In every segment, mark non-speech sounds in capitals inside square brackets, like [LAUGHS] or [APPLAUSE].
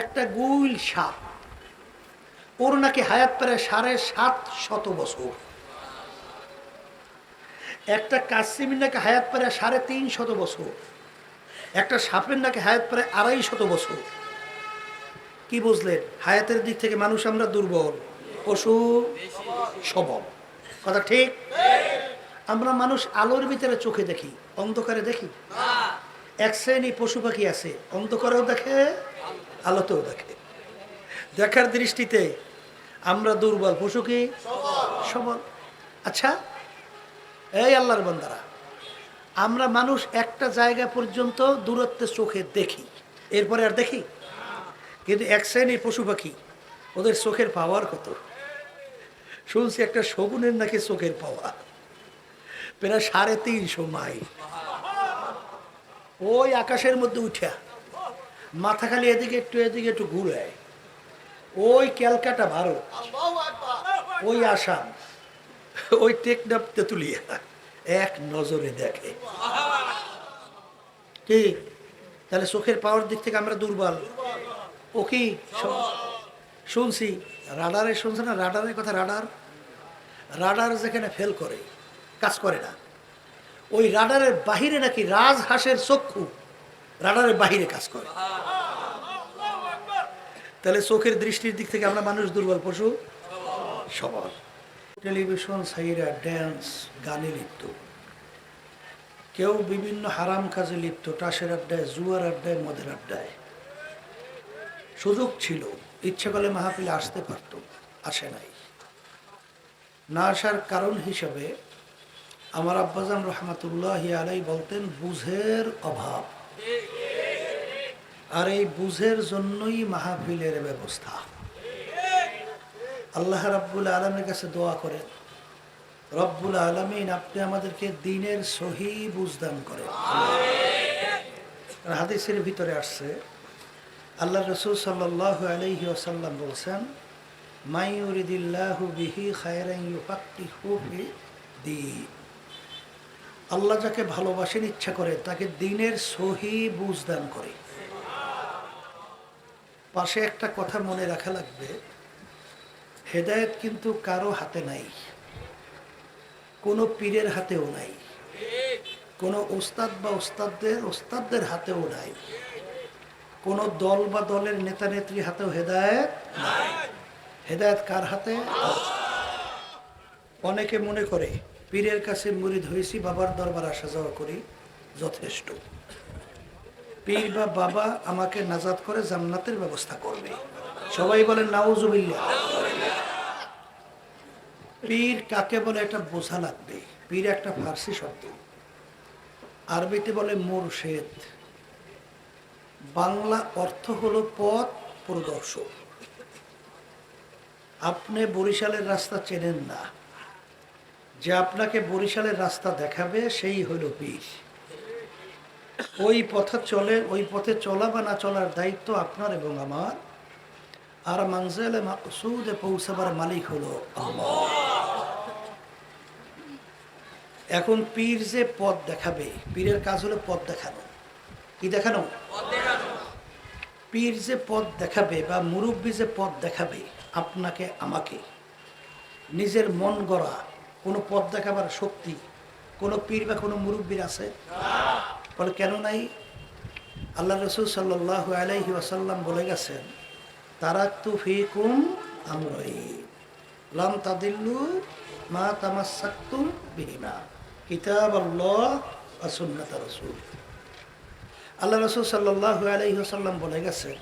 একটা গুল সাপ। ওর নাকি হায়াত প্রায় সাড়ে সাত শত বছর। একটা কাসিমির নাকি হায়াত প্রায় সাড়ে তিন শত বছর। একটা সাপের নাকি হায়াত প্রায় আড়াই শত বছর। কি বুঝলেন? হায়াতের দিক থেকে মানুষ আমরা দুর্বল, পশু সবল। কথা ঠিক? আমরা মানুষ আলোর ভিতরে চোখে দেখি, অন্ধকারে দেখি। এক শ্রেণি পশু পাখি আছে, অন্ধকারেও দেখে আলোতেও দেখে। দেখার দৃষ্টিতে আমরা দুর্বল পশু কি? সবল। আচ্ছা এই আল্লাহর বন্দারা, আমরা মানুষ একটা জায়গা পর্যন্ত দূরত্বে চোখে দেখি, এরপরে আর দেখি? কিন্তু এক শ্রেণির পশু পাখি, ওদের চোখের পাওয়ার কত? শুনছি একটা শগুনের নাকি চোখের পাওয়া। প্রায় সাড়ে তিনশো মাইল। ওই আকাশের মধ্যে উঠা মাথা খালি এদিকে একটু এদিকে একটু ঘুরে ওই ক্যালকাটা ভারত ওই আসাম ওই টেকনাপ তেতুলিয়া এক নজরে দেখে। কি? তাহলে চোখের পাওয়ার দিক থেকে আমরা দুর্বল। ও কি? শুনছি। রাডারে শুনছে না? রাডারের কথা রাডার? রাডার যেখানে ফেল করে কাজ করে না। ওই রাডারের বাহিরে নাকি রাজহাঁসের চক্ষু। রাডারের বাহিরে কাজ করে। তাহলে চোখের দৃষ্টির দিক থেকে আমরা মানুষ দুর্বল, পশু? সবল। টেলিভিশন, সাইরা, ড্যান্স, গানে লিপ্ত। কেউ বিভিন্ন হারাম কাজে লিপ্ত, টাসের আড্ডায়, জুয়ার আড্ডায়, মদের আড্ডায়। সুযোগ ছিল, ইচ্ছে করলে মাহফিলে আসতে পারত, আসে নাই। না আসার কারণ হিসাবে আমার আব্বাজান রহমাতুল্লাহ আলাই বলতেন, বুঝের অভাব। আর এই বুঝের জন্যই মাহফিলের ব্যবস্থা। আল্লাহ রাব্বুল আলমের কাছে দোয়া করেন, রব্বুল আলমিন, আপনি আমাদেরকে দিনের সহি বুঝদান করেন। হাদিসের ভিতরে আসছে আল্লাহ রসুল সাল্লাহ আলহি আসাল্লাম বলছেন মাইউরিদিল্লাহু বিহি ফি দ্বীন আল্লাহ যাকে ভালোবাসেন, ইচ্ছা করে, তাকে দিনের সহি বুঝদান করে। পাশে একটা কথা মনে রাখা লাগবে, হেদায়েত কিন্তু কারও হাতে নাই, কোনো পীরের হাতেও নাই, কোনো ওস্তাদ বা ওস্তাদদের ওস্তাদদের হাতেও নাই, কোনো দল বা দলের নেতা নেত্রী হাতেও হেদায়েত হেদায়েত কার হাতে? অনেকে মনে করে পীরের কাছে মুরিদ হয়েছি, বাবার দরবার আসা যাওয়া করি, যথেষ্ট। পীর বা বাবা আমাকে নাজাদ করে জান্নাতের ব্যবস্থা করবে। সবাই বলেন নাউজুবিল্লা পীর কাকে বলে এটা বোঝা লাগবে। পীর একটা ফার্সি শব্দ। আরবিতে বলে মুর্শেদ। বাংলা অর্থ হলো পথ প্রদর্শক। আপনি বরিশালের রাস্তা চেনেন না। যে আপনাকে বরিশালের রাস্তা দেখাবে, সেই হলো পীর। ওই পথে চলে, ওই পথে চলা বা না চলার দায়িত্ব আপনার এবং আমার। আর মানজেলে মাকসুদে পৌঁছাবার মালিক হলো আল্লাহ এখন পীর যে পথ দেখাবে, পীরের কাজ হলো পথ দেখানো। কি দেখানো? পীর যে পথ দেখাবে বা মুরব্বী যে পথ দেখাবে, আপনাকে, আমাকে। নিজের মন গড়া কোনো পথ দেখাবার শক্তি, কোনো পীর বা কোনো মুরব্বীর আছে? বলে, কেন নাই? আল্লাহ রসুল সাল্লাহ আলাইহি ওয়াসাল্লাম বলে গেছেন, তারাক্তু ফিকুম আমরই। লাম তাদিল্লু মা তামাসাক্তুম বিহিমা। কিতাব আল্লাহ আসুন্নাত রসুল। আল্লাহ রসুল সাল্লাহ আলাইহি ওয়াসাল্লাম বলে গেছেন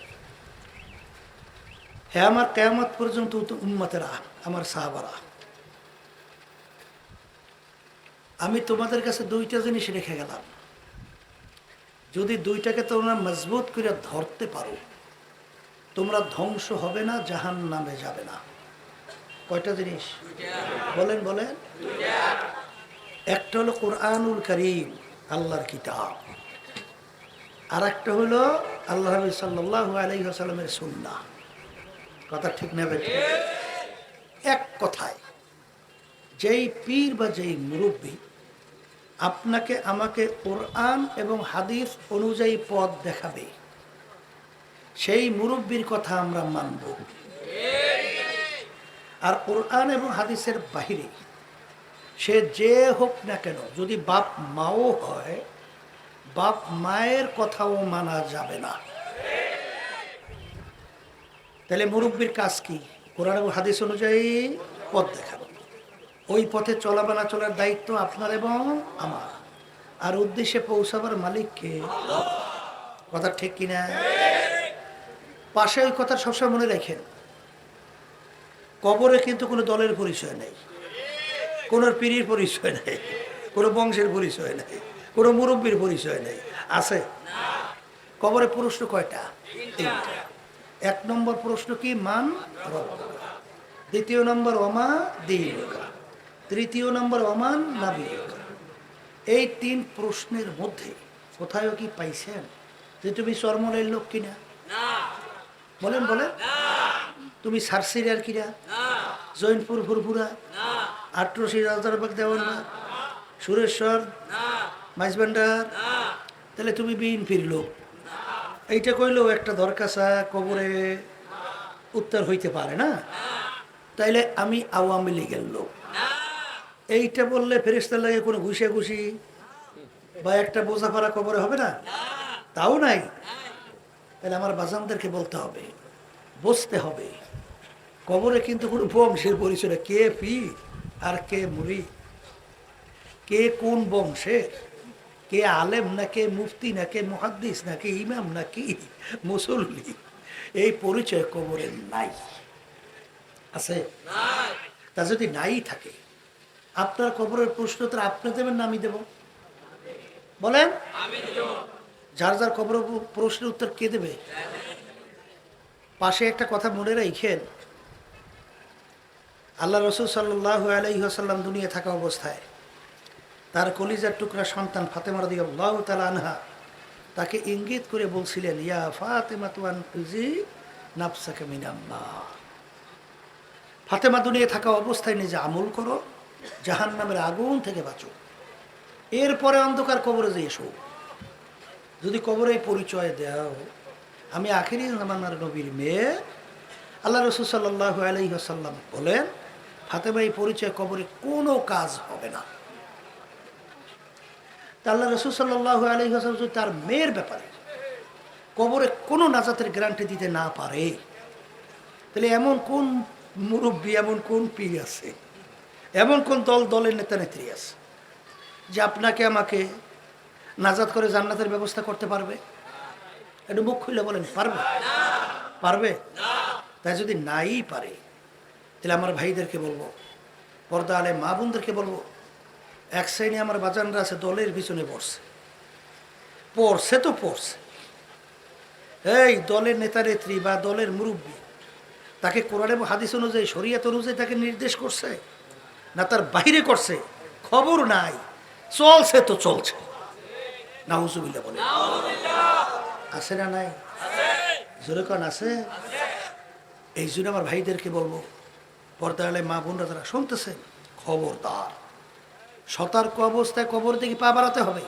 হ্যাঁ আমার কেয়ামত পর্যন্ত উম্মতেরা, আমার সাহাবারা আমি তোমাদের কাছে দুইটা জিনিস রেখে গেলাম। যদি দুইটাকে তোমরা মজবুত করে ধরতে পারো তোমরা ধ্বংস হবে না জাহান নামে যাবে না। কয়টা জিনিস? বলেন বলেন। একটা হলো কোরআনুল করিম আল্লাহর কিতাব। আর একটা হলো আল্লাহ নবী সাল্লাহ সাল্লামের সুন্না কথা ঠিক নেবে এক কথায় যেই পীর বা যেই মুরব্বী আপনাকে আমাকে কোরআন এবং হাদিস অনুযায়ী পথ দেখাবে। সেই মুরব্বীর কথা আমরা মানব। আর কোরআন এবং হাদিসের বাহিরে সে যে হোক না কেন, যদি বাপ মাও হয়, বাপ মায়ের কথাও মানা যাবে না। তাহলে মুরব্বীর কাজ কি? কোরআন এবং হাদিস অনুযায়ী পথ দেখানো। ওই পথে চলাবা না চলার দায়িত্ব আপনার এবং আমার। আর উদ্দেশ্যে পৌঁছাবার মালিককে কথা ঠিক কিনা? পাশে ওই কথা সবসময় মনে রাখেন। কবরে কিন্তু কোনো দলের পরিচয় নেই। কোনো পীরির পরিচয় নেই। কোনো বংশের পরিচয় নেই। কোনো মুরব্বীর পরিচয় নেই। আছে? কবরে প্রশ্ন কয়টা? এক নম্বর প্রশ্ন কি? মান দ্বিতীয় নম্বর অমা দিনুকা। তৃতীয় নম্বর অমান নাবিকা এই তিন প্রশ্নের মধ্যে কোথায়ও কি পাইছেন যে তুমি চর্মলের লোক কিনা? বলেন বলেন। তুমি সারসিরিয়ার কিনা? জৈনপুর ফুরফুরা আট্রসি রাজারবাগ দেওয়ানা? সুরেশ্বর? মাইজবান্ডার তাহলে তুমি বিএনপির লোক। এইটা কইলেও একটা দরকাসা কবরে উত্তর হইতে পারে না? তাইলে আমি আওয়ামী লীগের লোক। এইটা বললে ফেরিস্তার লাগে কোনো ঘুষে ঘুষি বা একটা বোঝা পারা কবরে হবে না? তাও নাই? তাহলে আমার বাজানদেরকে বলতে হবে বসতে হবে। কবরে কিন্তু কোনো বংশের পরিচয় কে পি আর কে মুড়ি কে কোন বংশের? কে আলেম না কে মুফতি না কে মুহাদ্দিস না কে ইমাম না কি মুসল্লি? এই পরিচয় কবরে নাই। আছে? তা যদি নাই থাকে আপনার কবরের প্রশ্ন তো আপনি দেবেন না আমি দেব। বলেন? যার যার কবর প্রশ্নের উত্তর কে দেবে? পাশে একটা কথা মনে রাখেন, আল্লাহ রসুল সাল্লাহ আলাইসাল্লাম দুনিয়া থাকা অবস্থায় তার কলিজার টুকরা সন্তান ফাতেমা রদি আল্লাহ তালা আনহা তাকে ইঙ্গিত করে বলছিলেন, ইয়া ফাতেমা তুয়ান নাফসাকে মিনাম্মা ফাতেমা দুনিয়া থাকা অবস্থায় নিজে আমল করো। জাহান নামের আগুন থেকে বাঁচো। এরপরে অন্ধকার কবরে যে এসো। যদি কবরে পরিচয় দেও, আমি আখেরি জামানার নবীর মেয়ে। আল্লাহ রসুল সাল্লাহ আলহিহাসাল্লাম বলেন, ফাতেমা, এই পরিচয় কবরে কোনো কাজ হবে না। তা আল্লাহ রসুল সাল্লাহ আলহিহাসাল্লাম যদি তার মেয়ের ব্যাপারে কবরে কোনো নাজাতের গ্যারান্টি দিতে না পারে, তাহলে এমন কোন মুরব্বী, এমন কোন পীর আছে? এমন কোন দল, দলের নেতা, নেত্রী আছে যে আপনাকে, আমাকে নাজাদ করে জান্নাতের ব্যবস্থা করতে পারবে? একটু মুখ খুলে বলেন, পারবে? পারবে? তাই যদি নাই পারে, তাহলে আমার ভাইদেরকে বলব, পর্দা আলে মা বোনদেরকে বলব, এক শ্রেণি আমার বাজানরা আছে, দলের পিছনে পড়ছে। পড়ছে তো পড়ছে। এই দলের নেতা, নেত্রী বা দলের মুরব্বী, তাকে কোরআন এবং হাদিস অনুযায়ী, শরীয়ত অনুযায়ী তাকে নির্দেশ করছে? না তার বাইরে করছে, খবর নাই। চলছে তো চলছে। নাহুজুবিল্লা বলে। আছে না নাই? জোরে আছে? এই জন্য আমার ভাইদেরকে বলব পর্দালে মা বোনরা তারা শুনতেছেন খবরদার। সতর্ক অবস্থায় কবর থেকে পা বাড়াতে হবে।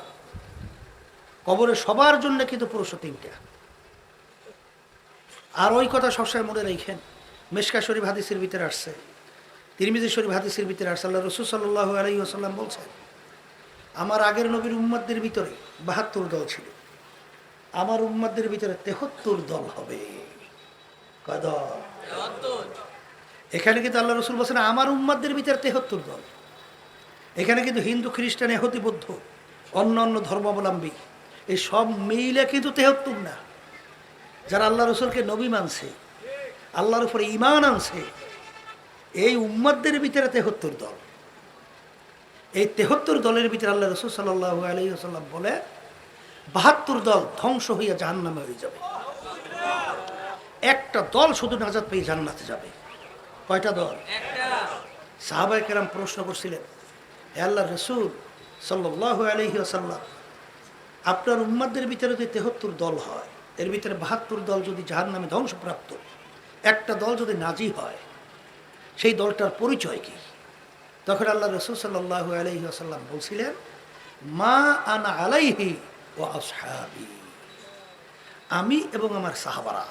কবরে সবার জন্য কিন্তু পুরুষ তিনটা। আর ওই কথা সবসময় মনে রেখেন, মেশকা শরীফ হাদিসের ভিতরে আসছে তিরমিজি শরীফ হাদিসের ভিতরে আসছে আল্লাহ রসুল সাল্লাহ আলাই আসাল্লাম বলছেন আমার আগের নবীর উম্মাদদের ভিতরে বাহাত্তর দল ছিল। আমার উম্মাদদের ভিতরে তেহত্তর দল হবে। কয় দল? এখানে কিন্তু আল্লাহ রসুল বলছেন আমার উম্মাদের ভিতরে তেহত্তর দল। এখানে কিন্তু হিন্দু খ্রিস্টান এহতি বৌদ্ধ অন্য অন্য ধর্মাবলম্বী এই সব মিলে কিন্তু তেহত্তর না। যারা আল্লাহ রসুলকে নবী মানছে আল্লাহর উপরে ইমান আনছে এই উম্মাদদের ভিতরে তেহত্তর দল। এই তেহত্তর দলের ভিতরে আল্লাহ রসুল সাল্লাহ আলহিহাল্লাম বলে বাহাত্তর দল ধ্বংস হইয়া জাহান্নামে হয়ে যাবে। একটা দল শুধু নাজাদ পেয়ে জান্নাতে যাবে। কয়টা দল? সাহাবাই কেরাম প্রশ্ন করছিলেন হে আল্লাহ রসুল সাল্লাহ আলহি আসাল্লাম আপনার উম্মাদের ভিতরে যদি তেহত্তর দল হয় এর ভিতরে বাহাত্তর দল যদি জাহান নামে ধ্বংসপ্রাপ্ত একটা দল যদি নাজি হয় সেই দলটার পরিচয় কি? তখন আল্লাহ রসুল সাল্লাহ আলহি আসাল্লাম বলছিলেন, মা আনা আলাইহি ও আসহাবি। আমি এবং আমার সাহাবারা,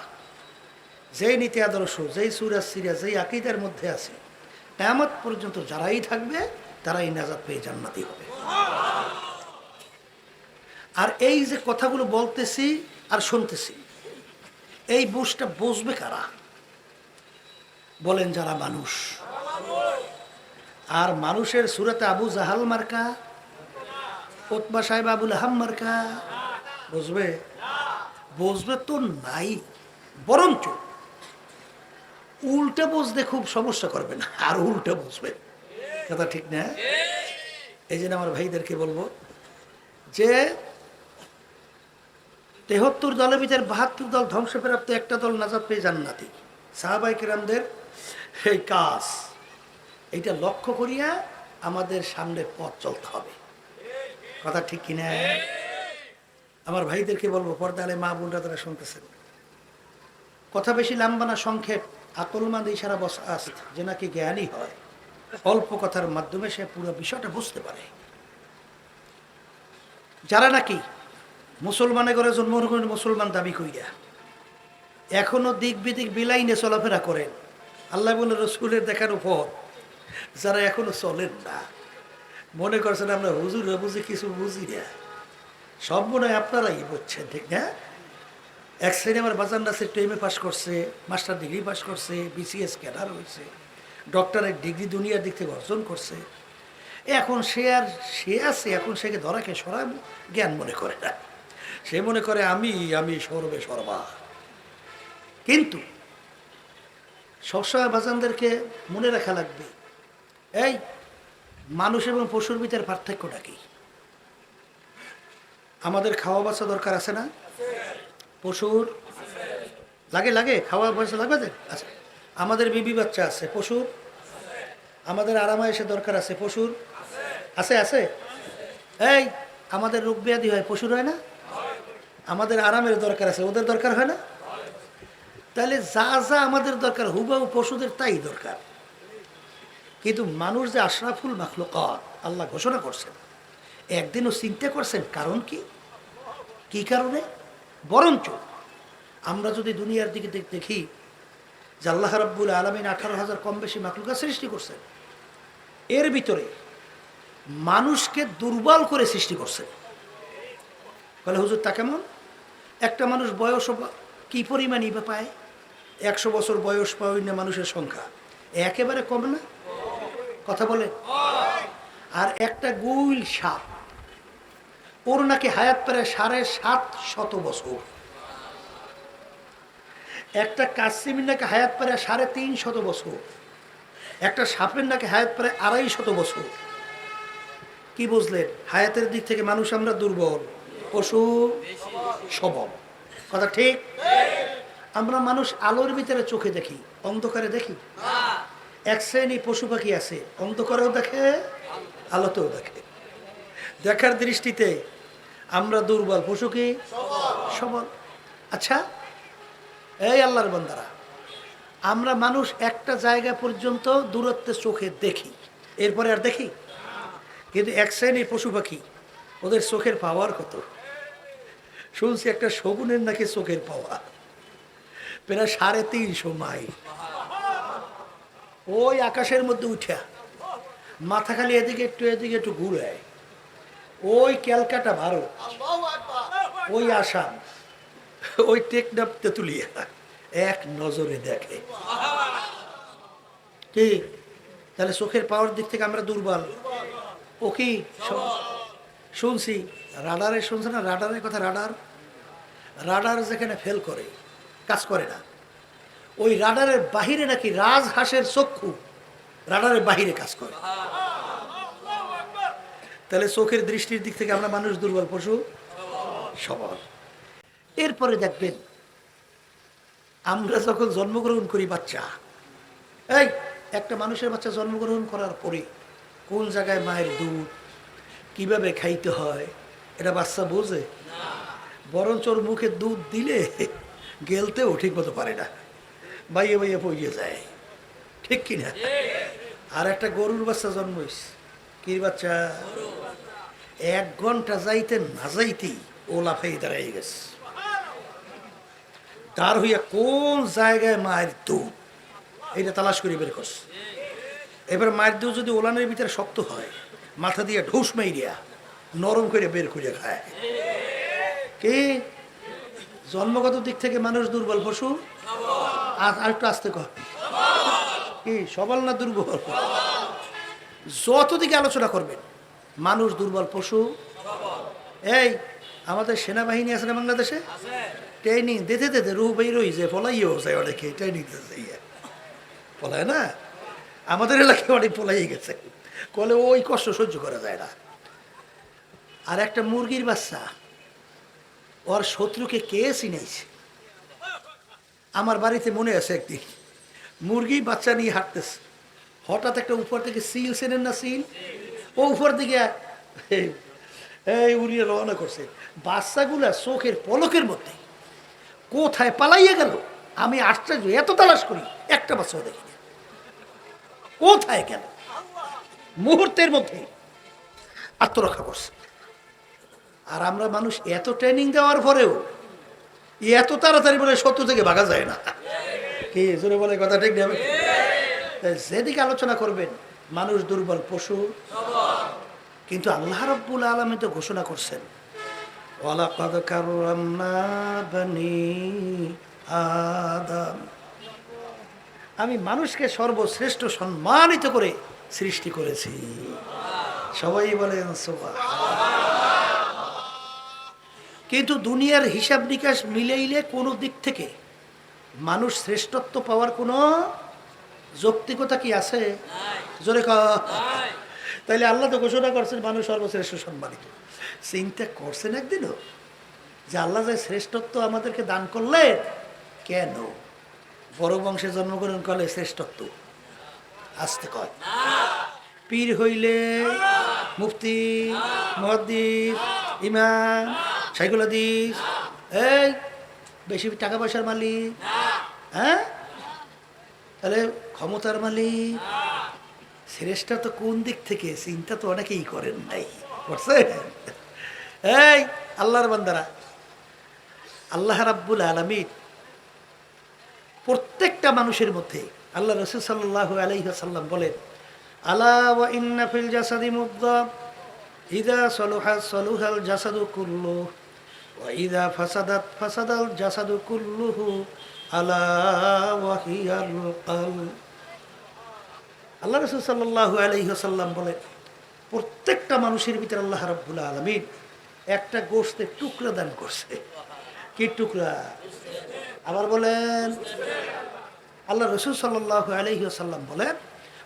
যেই নীতি আদর্শ, যেই সুরাজ সিরিয়া, যেই আকিদের মধ্যে আছে কেমত পর্যন্ত যারাই থাকবে, তারাই নাজাদ পেয়ে জান্নাতি হবে। আর এই যে কথাগুলো বলতেছি আর শুনতেছি, এই বুঝটা বুঝবে কারা? বলেন যারা মানুষ। আর মানুষের সুরাতে আবু জাহাল মার্কা ওতবা সাহেব আবুল আহাম মার্কা, বুঝবে? বুঝবে তো নাই, বরঞ্চ উল্টা বুঝতে খুব সমস্যা করবে না, আর উল্টা বুঝবে। কথা ঠিক না? এই জন্য আমার ভাইদেরকে বলব যে, তেহত্তর দলের ভিতরে বাহাত্তর দল ধ্বংসপ্রাপ্ত একটা দল নাজাদ পেয়ে জান্নাতি। সাহাবাই কিরামদের এই কাজ, এইটা লক্ষ্য করিয়া আমাদের সামনে পথ চলতে হবে। কথা ঠিক কিনা? আমার ভাইদেরকে বলব, পর্দালে মা বোনরা তারা শুনতেছেন। কথা বেশি লম্বা না, সংক্ষেপ। আকলমান ইশারা বস আস যে নাকি জ্ঞানী হয়। অল্প কথার মাধ্যমে সে পুরো বিষয়টা বুঝতে পারে। যারা নাকি মুসলমানে করে জন্মগ্রহণ মুসলমান দাবি করিয়া এখনও দিক বিদিক বিলাইনে চলাফেরা করেন আল্লাহ বলে রসুলের দেখার উপর যারা এখনও চলেন না। মনে করছেন আমরা হুজুর বুঝি, কিছু বুঝি না। সব মনে হয় আপনারাই বুঝছেন, ঠিক না? এক শ্রেণি আমার বাজার নাসের টেমে পাশ করছে, মাস্টার ডিগ্রি পাশ করছে, বিসিএস ক্যাডার হয়েছে, ডক্টরের ডিগ্রি দুনিয়ার দিক থেকে অর্জন করছে। এখন সে আর সে আছে, এখন সেকে ধরাকে সরা জ্ঞান মনে করে না। সে মনে করে, আমি আমি সর্বে সর্বা। কিন্তু সবসময় বাজানদেরকে মনে রাখা লাগবে। এই, মানুষ এবং পশুর ভিতরে পার্থক্যটা কি? আমাদের খাওয়া বাসা দরকার আছে না? পশুর? লাগে লাগে, খাওয়া বাচ্চা লাগবে? আচ্ছা আমাদের বিবি বাচ্চা আছে, পশুর? আমাদের আরামায়েশে দরকার আছে, পশুর? আছে আছে। এই, আমাদের রোগ ব্যাধি হয়, পশুর হয় না? আমাদের আরামের দরকার আছে, ওদের দরকার হয় না? তাহলে যা যা আমাদের দরকার, হুবাহু পশুদের তাই দরকার। কিন্তু মানুষ যে আশরাফুল মাখলুকত, আল্লাহ ঘোষণা করছেন। একদিনও চিন্তা করছেন, কারণ কি? কি কারণে? বরঞ্চ আমরা যদি দুনিয়ার দিকে দেখি যে আল্লাহ রাব্বুল আলমিন আঠারো হাজার কম বেশি মাকলুকা সৃষ্টি করছেন, এর ভিতরে মানুষকে দুর্বল করে সৃষ্টি করছেন। বলে, হুজুর, তা কেমন? একটা মানুষ বয়স কি পরিমাণই বা পায়? একশো বছর বয়স পাওয়া না মানুষের সংখ্যা। একেবারে কম না? কথা বলে আর একটা গুইল সাপ। ওর নাকি হায়াত প্রায় সাড়ে সাত শত বছর। একটা কাসিমির নাকি হায়াত প্রায় সাড়ে তিন শত বছর। একটা সাপের নাকি হায়াত প্রায় আড়াই শত বছর। কি বুঝলেন? হায়াতের দিক থেকে মানুষ আমরা দুর্বল, পশু সবল। কথা ঠিক? আমরা মানুষ আলোর ভিতরে চোখে দেখি, অন্ধকারে দেখি। এক শ্রেণি পশু পাখি আছে, অন্ধকারেও দেখে, আলোতেও দেখে। দেখার দৃষ্টিতে আমরা দুর্বল পশু কি? সবল। আচ্ছা এই আল্লাহর বান্দারা, আমরা মানুষ একটা জায়গা পর্যন্ত দূরত্বে চোখে দেখি, এরপরে আর দেখি? কিন্তু এক শ্রেণির পশু পাখি, ওদের চোখের পাওয়ার কত? শুনছি একটা শগুনের নাকি চোখের পাওয়া। প্রায় সাড়ে তিনশো মাইল। ওই আকাশের মধ্যে উঠা। মাথা খালি এদিকে একটু এদিকে একটু ঘুরে। ওই ক্যালকাটা ভারত। ওই আসাম। ওই টেকনাপ তেতুলিয়া এক নজরে দেখে। কি? তাহলে চোখের পাওয়ার দিক থেকে আমরা দুর্বল। ও কি? শুনছি। রাডারে শুনছে না? রাডারের কথা রাডার? রাডার যেখানে ফেল করে, কাজ করে না। ওই রাডারের বাহিরে নাকি রাজ রাজহাঁসের চক্ষু রাডারের বাহিরে কাজ করে। তাহলে চোখের দৃষ্টির দিক থেকে আমরা মানুষ দুর্বল পশু? সবল। এরপরে দেখবেন, আমরা যখন জন্মগ্রহণ করি বাচ্চা, এই একটা মানুষের বাচ্চা জন্মগ্রহণ করার পরে কোন জায়গায় মায়ের দুধ, কীভাবে খাইতে হয় এটা বাচ্চা বোঝে বরঞ্চ ওর মুখে দুধ দিলে গেলতেও ঠিক মতো পারে না। বাইয়ে বাইয়ে পড়িয়ে যায়। ঠিক কিনা? আর একটা গরুর বাচ্চা জন্মইস কি বাচ্চা? এক ঘণ্টা যাইতে না যাইতেই ও লাফাই দাঁড়াই গেছে। তার হইয়া কোন জায়গায় মায়ের দুধ? এইটা তালাশ করে বের করছে। এবার মায়ের দুধ যদি ওলানের ভিতরে শক্ত হয়, মাথা দিয়ে ঢুস মাইরিয়া নরম করে বের করে খায়। কি? জন্মগত দিক থেকে মানুষ দুর্বল পশু? আর আরেকটু আসতে কর। কি? সবল না দুর্বল? যত দিকে আলোচনা করবেন, মানুষ দুর্বল পশু। এই, আমাদের সেনাবাহিনী আছে না বাংলাদেশে? ট্রেনিং দিতে দিতে রু বেই রই যে পলাইও যায় অনেকে ট্রেনিং দিতে পলায় না? আমাদের এলাকায় অনেক পলাই গেছে। কলে ওই কষ্ট সহ্য করা যায় না। আর একটা মুরগির বাচ্চা। ওর শত্রুকে কে চিনাইছে আমার বাড়িতে মনে আছে একদিন। মুরগি বাচ্চা নিয়ে হাঁটতেছে। হঠাৎ একটা উপর থেকে সিল চেনেন না সিল? ও উপর দিকে এই- উড়িয়ে রওনা করছে। বাচ্চাগুলা চোখের পলকের মধ্যে। কোথায় পালাইয়া গেল? আমি আশ্চর্য, এত তালাশ করি, একটা বাচ্চাও দেখিনি। কোথায় গেল? মুহূর্তের মধ্যে আত্মরক্ষা করছে। আর আমরা মানুষ এত ট্রেনিং দেওয়ার পরেও এত তাড়াতাড়ি বলে শত্রু থেকে ভাগা যায় না। [LAUGHS] কি জোরে বলে কথা ঠিক নেবে যেদিকে আলোচনা করবেন মানুষ দুর্বল পশু। কিন্তু আল্লাহ রব্বুল আলমী তো ঘোষণা করছেন ওয়ালাকাদ কাররামনা বনি আদম। আমি মানুষকে সর্বশ্রেষ্ঠ সম্মানিত করে সৃষ্টি করেছি। সবাই বলেন সুবহান। কিন্তু দুনিয়ার হিসাব নিকাশ মিলেইলে কোনো দিক থেকে মানুষ শ্রেষ্ঠত্ব পাওয়ার কোনো যৌক্তিকতা কি আছে? জোরে তাইলে আল্লাহ তো ঘোষণা করছেন মানুষ সর্বশ্রেষ্ঠ সম্মানিত। চিন্তা করছেন একদিনও যে আল্লাহ যে শ্রেষ্ঠত্ব আমাদেরকে দান করলে কেন? বড় বংশে জন্মগ্রহণ করলে শ্রেষ্ঠত্ব? আসতে কয়। পীর হইলে মুফতি মহাদ্দিস ইমাম সাইকুল হাদিস এই, বেশি টাকা পয়সার মালিক। হ্যাঁ? তাহলে ক্ষমতার মালিক। শ্রেষ্ঠটা তো কোন দিক থেকে? চিন্তা তো অনেকেই করেন নাই। করছেন? এই, আল্লাহর বান্দারা। আল্লাহ রাব্বুল আলমিন প্রত্যেকটা মানুষের মধ্যে আল্লাহ রসুল সাল্লাহ আলাইসাল্লাম বলেন, আলা ওয়া ইন্না ফিল জাসাদি ইদা সলুহা সলুহাল জাসাদু কুল্লু ওয়া ইদা ফাসাদাত ফাসাদাল আল্লাহ রসুল সাল্লাহ প্রত্যেকটা মানুষের ভিতরে আল্লাহ রব্বুল্লা আলমিন একটা গোষ্ঠের টুকরা দান করছে। কি টুকরা? আবার বলেন, আল্লাহ রসুল সাল্লাহ আলহিহাসাল্লাম বলেন,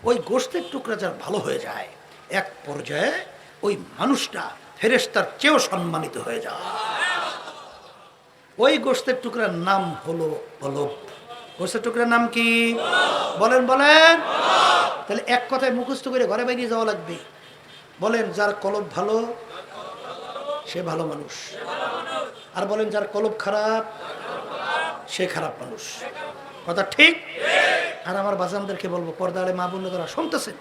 ওই গোষ্ঠের টুকরা যার ভালো হয়ে যায়, এক পর্যায়ে ওই মানুষটা ফেরেস্তার চেয়েও সম্মানিত হয়ে যায়। ওই গোষ্ঠের টুকরার নাম হলো অলব গোষ্ঠের টুকরার নাম কি? বলেন বলেন। তাহলে এক কথায় মুখস্থ করে ঘরে বাইরে যাওয়া লাগবে। বলেন, যার কলব ভালো, সে ভালো মানুষ। আর বলেন, যার কলব খারাপ, সে খারাপ মানুষ। কথা ঠিক? আর আমার বাজানদেরকে বলব পর্দালে মা বোনেরা শুনতেছেন?